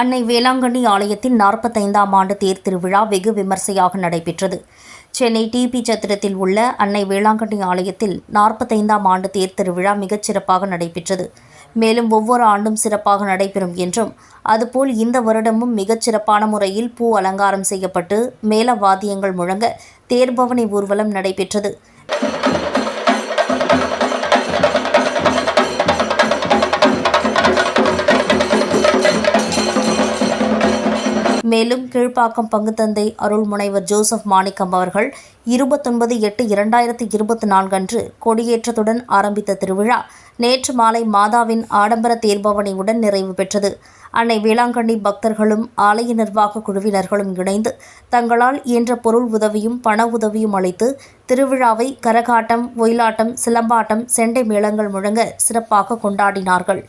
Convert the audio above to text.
அன்னை வேளாங்கண்ணி ஆலயத்தின் நாற்பத்தைந்தாம் ஆண்டு தேர் திருவிழா வெகு விமர்சையாக நடைபெற்றது. சென்னை டிபி சத்திரத்தில் உள்ள அன்னை வேளாங்கண்ணி ஆலயத்தில் நாற்பத்தைந்தாம் ஆண்டு தேர் திருவிழா மிகச் சிறப்பாக நடைபெற்றது. மேலும் ஒவ்வொரு ஆண்டும் சிறப்பாக நடைபெறும் என்றும் அதுபோல் இந்த வருடமும் மிகச் சிறப்பான முறையில் பூ அலங்காரம் செய்யப்பட்டு மேள வாத்தியங்கள் முழங்க தேர்பவனி ஊர்வலம் நடைபெற்றது. மேலும் கீழ்ப்பாக்கம் பங்குத்தந்தை அருள் முனைவர் ஜோசப் மாணிக்கம் அவர்கள் இருபத்தொன்பது எட்டு இரண்டாயிரத்தி இருபத்தி நான்கு அன்று கொடியேற்றத்துடன் ஆரம்பித்த திருவிழா நேற்று மாலை மாதாவின் ஆடம்பர தேர்பவனியுடன் நிறைவு பெற்றது. அன்னை வேளாங்கண்ணி பக்தர்களும் ஆலய நிர்வாக குழுவினர்களும் இணைந்து தங்களால் இயன்ற பொருள் உதவியும் பண உதவியும் அளித்து திருவிழாவை கரகாட்டம் ஒயிலாட்டம் சிலம்பாட்டம் செண்டை மேளங்கள் முழங்க சிறப்பாக கொண்டாடினார்கள்.